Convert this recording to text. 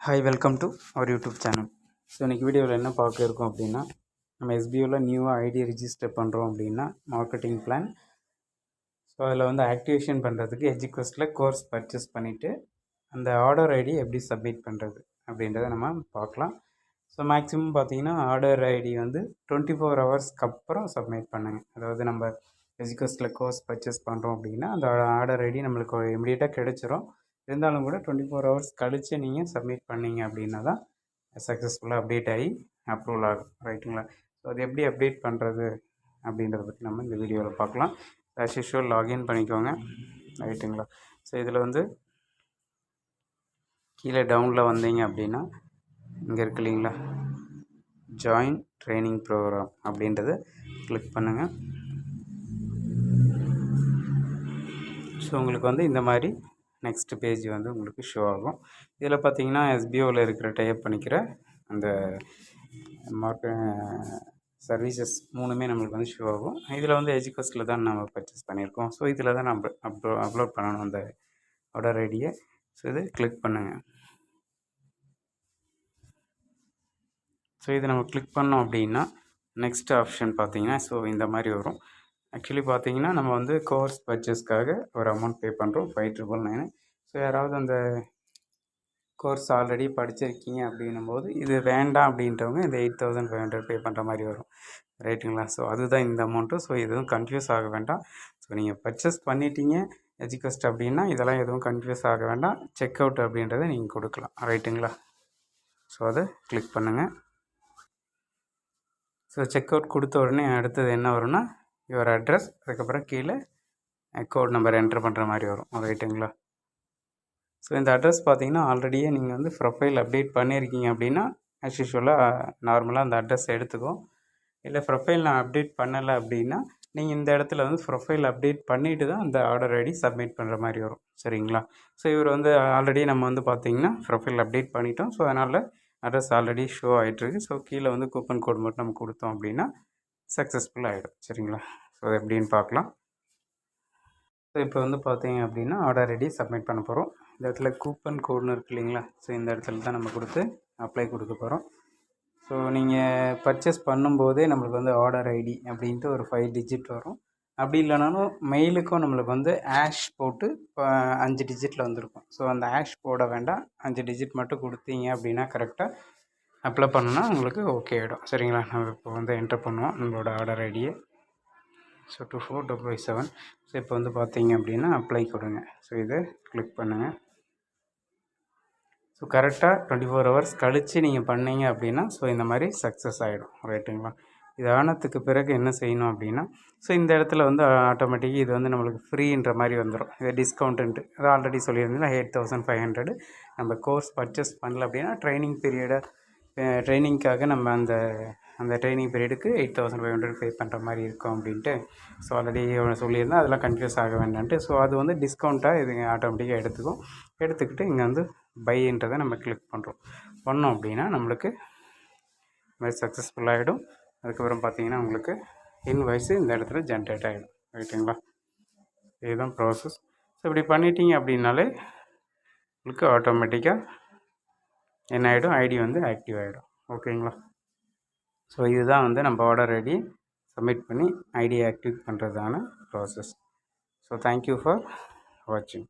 Hi welcome to our YouTube channel so இன்றைக்கி வீடியோவில் என்ன பார்க்க இருக்கோம் அப்படின்னா நம்ம எஸ்பிஓவில் நியூவாக ஐடி ரிஜிஸ்டர் பண்ணுறோம் அப்படின்னா மார்க்கெட்டிங் பிளான் ஸோ அதில் வந்து ஆக்டிவேஷன் பண்ணுறதுக்கு எஜிகோஸ்ட்டில் கோர்ஸ் பர்ச்சேஸ் பண்ணிவிட்டு அந்த ஆர்டர் ஐடி எப்படி சப்மிட் பண்ணுறது அப்படின்றத நம்ம பார்க்கலாம். ஸோ மேக்ஸிமம் பார்த்திங்கன்னா ஆர்டர் ஐடி வந்து டுவெண்ட்டி ஃபோர் ஹவர்ஸ்க்கு அப்புறம் சப்மிட் பண்ணுங்கள் அதாவது நம்ம எஜிகோஸ்ட்டில் கோர்ஸ் பர்ச்சேஸ் பண்ணுறோம் அப்படின்னா அந்த ஆர்டர் ஐடி நம்மளுக்கு இமீடியட்டாக கிடச்சிரும். இருந்தாலும் கூட டுவெண்ட்டி ஃபோர் ஹவர்ஸ் கழித்து நீங்கள் சப்மிட் பண்ணீங்க அப்படின்னா தான் சக்ஸஸ்ஃபுல்லாக அப்டேட் ஆகி அப்ரூவல் ஆகும். ரைட்டுங்களா ஸோ அது எப்படி அப்டேட் பண்ணுறது அப்படின்றத பற்றி நம்ம இந்த வீடியோவில் பார்க்கலாம். ஆஸ் யூஷுவல் லாகின் பண்ணிக்கோங்க. ரைட்டுங்களா ஸோ இதில் வந்து கீழே டவுனில் வந்தீங்க அப்படின்னா இங்கே இருக்கு இல்லைங்களா? ஜாயின் ட்ரைனிங் ப்ரோக்ராம் அப்படின்றத கிளிக் பண்ணுங்கள் ஸோ உங்களுக்கு வந்து இந்த மாதிரி நெக்ஸ்ட் பேஜ் வந்து உங்களுக்கு ஷோ ஆகும். இதில் பார்த்தீங்கன்னா எஸ்பிஓவில் இருக்கிற டைப் பண்ணிக்கிற அந்த மார்க்க சர்வீசஸ் மூணுமே நம்மளுக்கு வந்து ஷோ ஆகும். இதில் வந்து எஜிகோஸ்டில் தான் நம்ம பர்ச்சேஸ் பண்ணியிருக்கோம். ஸோ இதில் தான் நம்ம அப்லோ அப்லோட் பண்ணணும் அந்த ஆர்டர் ஐடியை ஸோ இது கிளிக் பண்ணுங்கள் ஸோ இதை நம்ம கிளிக் பண்ணோம் அப்படின்னா நெக்ஸ்ட் ஆப்ஷன் பார்த்தீங்கன்னா ஸோ இந்த மாதிரி வரும். ஆக்சுவலி பார்த்தீங்கன்னா நம்ம வந்து கோர்ஸ் பர்ச்சேஸ்க்காக ஒரு அமௌண்ட் பே பண்ணுறோம் ஃபைவ் ட்ரிபிள் நைனு ஸோ யாராவது அந்த கோர்ஸ் ஆல்ரெடி படிச்சிருக்கீங்க அப்படின்னும் போது இது வேண்டாம் அப்படின்றவங்க இந்த eight thousand five hundred pay பண்ணுற மாதிரி வரும். ரைட்டுங்களா ஸோ அதுதான் இந்த அமௌண்ட்டு ஸோ எதுவும் கன்ஃபியூஸ் ஆக வேண்டாம். ஸோ நீங்கள் பர்ச்சேஸ் பண்ணிட்டீங்க எஜிகஸ்ட் அப்படின்னா இதெல்லாம் எதுவும் கன்ஃபியூஸ் ஆக வேண்டாம். செக் அவுட் அப்படின்றத நீங்கள் கொடுக்கலாம். ரைட்டுங்களா ஸோ அதை கிளிக் பண்ணுங்கள் ஸோ செக் அவுட் கொடுத்த உடனே அடுத்தது என்ன வரும்னா யுவர் அட்ரஸ் அதுக்கப்புறம் கீழே கோட் நம்பர் என்ட்ரு பண்ணுற மாதிரி வரும். ரைட்டுங்களா ஸோ இந்த அட்ரஸ் பார்த்தீங்கன்னா ஆல்ரெடியே நீங்கள் வந்து ப்ரொஃபைல் அப்டேட் பண்ணியிருக்கீங்க அப்படின்னா ஆஸ் யூஷுவலாக நார்மலாக அந்த அட்ரஸ் எடுத்துக்கும் இல்லை ப்ரொஃபைல் நான் அப்டேட் பண்ணலை அப்படின்னா நீங்கள் இந்த இடத்துல வந்து ப்ரொஃபைல் அப்டேட் பண்ணிவிட்டு தான் அந்த ஆர்டர் ஐடி சப்மிட் பண்ணுற மாதிரி வரும். சரிங்களா? ஸோ இவர் வந்து ஆல்ரெடி நம்ம வந்து பார்த்தீங்கன்னா ப்ரொஃபைல் அப்டேட் பண்ணிட்டோம். ஸோ அதனால் அட்ரஸ் ஆல்ரெடி ஷோ ஆகிட்டுருக்கு ஸோ கீழே வந்து கூப்பன் கோட் மட்டும் நம்ம கொடுத்தோம் அப்படின்னா சக்ஸஸ்ஃபுல் ஆகிடும் சரிங்களா? ஸோ அது எப்படின்னு பார்க்கலாம். ஸோ இப்போ வந்து பார்த்தீங்க அப்படின்னா ஆர்டர் ரெடி சப்மிட் பண்ண போகிறோம் இந்த இடத்துல கூப்பன் கோடுன்னு இருக்கு இல்லைங்களா? ஸோ இந்த இடத்துல தான் நம்ம கொடுத்து அப்ளை கொடுக்க போகிறோம் ஸோ நீங்கள் பர்ச்சேஸ் பண்ணும்போதே நம்மளுக்கு வந்து ஆர்டர் ஐடி அப்படின்ட்டு ஒரு ஃபைவ் டிஜிட் வரும். அப்படி இல்லைனாலும் மெயிலுக்கும் நம்மளுக்கு வந்து ஆஷ் போட்டு அஞ்சு டிஜிட்டில் வந்திருக்கும். ஸோ அந்த ஆஷ் போட வேண்டாம். அஞ்சு டிஜிட் மட்டும் கொடுத்தீங்க அப்படின்னா கரெக்டாக அப்ளை பண்ணோன்னா உங்களுக்கு ஓகே ஆகிடும் சரிங்களா? நம்ம இப்போ வந்து என்டர் பண்ணுவோம். நம்மளோட ஆர்டர் ஐடியை so two four double five seven so இப்போ வந்து பார்த்தீங்க அப்படின்னா அப்ளை கொடுங்க. ஸோ இதை கிளிக் பண்ணுங்கள் ஸோ கரெக்டாக டுவெண்ட்டி ஃபோர் ஹவர்ஸ் கழித்து நீங்கள் பண்ணீங்க அப்படின்னா ஸோ இந்த மாதிரி சக்ஸஸ் ஆகிடும் ரைட்டுங்களா இது ஆனத்துக்கு பிறகு என்ன செய்யணும் அப்படின்னா ஸோ இந்த இடத்துல வந்து ஆட்டோமேட்டிக்காக இது வந்து நம்மளுக்கு ஃப்ரீன்ற மாதிரி வந்துடும் இது டிஸ்கவுண்ட்டுன்ட்டு அது ஆல்ரெடி சொல்லியிருந்தீங்கன்னா எயிட் தௌசண்ட் ஃபைவ் ஹண்ட்ரடு நம்ம கோர்ஸ் பர்ச்சேஸ் பண்ணல அப்படின்னா ட்ரைனிங் பீரியடை ட்ரைனிங்க்காக நம்ம அந்த அந்த training பீரியடுக்கு eight thousand five hundred pay பண்ணுற மாதிரி இருக்கும் அப்படின்ட்டு. ஸோ ஆல்ரெடி சொல்லியிருந்தேன் அதெல்லாம் கன்ஃபியூஸ் ஆக வேண்டான்ட்டு ஸோ அது வந்து டிஸ்கவுண்ட்டாக இது ஆட்டோமேட்டிக்காக எடுத்துக்கும். எடுத்துக்கிட்டு இங்கே வந்து பைன்றதை நம்ம கிளிக் பண்ணுறோம் பண்ணோம் அப்படின்னா நம்மளுக்கு மாதிரி சக்ஸஸ்ஃபுல் ஆகிடும் அதுக்கப்புறம் பார்த்தீங்கன்னா உங்களுக்கு இன்வாய்ஸு இந்த இடத்துல ஜென்ரேட் ஆகிடும் ரைட்டுங்களா இதுதான் ப்ராசஸ் ஸோ இப்படி பண்ணிட்டீங்க அப்படின்னாலே உங்களுக்கு ஆட்டோமேட்டிக்காக என்ன ஆகிடும் ஐடி வந்து ஆக்டிவ் ஆகிடும் ஓகேங்களா? ஸோ இதுதான் வந்து நம்ம ஆர்டர் ஐடி சப்மிட் பண்ணி ID active பண்ணுறதான process so thank you for வாட்சிங்